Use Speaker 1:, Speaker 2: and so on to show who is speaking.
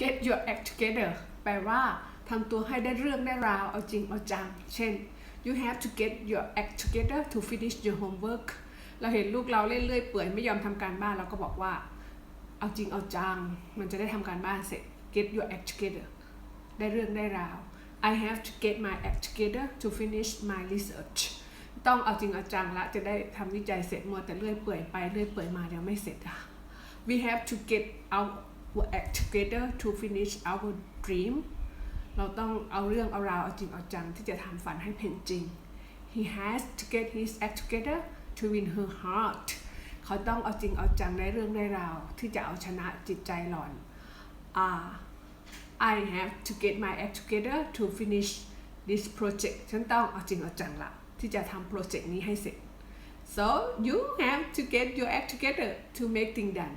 Speaker 1: get your act together แปลว่าทำตัวให้ได้เรื่องได้ราว เอาจริงเอาจัง เช่น you have to get your act together to finish your homework เราเห็นลูกเราเล่นเลื่อยเปื่อยไม่ยอมทำการบ้านเราก็บอกว่า เอาจริงเอาจัง มันจะได้ทำการบ้านเสร็จ get your act together ได้เรื่องได้ราว I have to get my act together to finish my research ต้องเอาจริงเอาจังละจะได้ทำวิจัยเสร็จมัวแต่เลื่อยเปื่อยไปเลื่อยเปื่อยมายังไม่เสร็จอะ we have to get our act together to finish our dream เราต้องเอาเรื่องเอาราวเอาจริงเอาจังที่จะทำฝันให้เป็นจริง he has to get his act together to win her heart เขาต้องเอาจริงเอาจังในเรื่องในราวที่จะเอาชนะจิตใจหล่อนอ่า I have to get my act together to finish this project ฉันต้องเอาจริงเอาจังละที่จะทำโปรเจกต์นี้ให้เสร็จ so you have to get your act together to make things done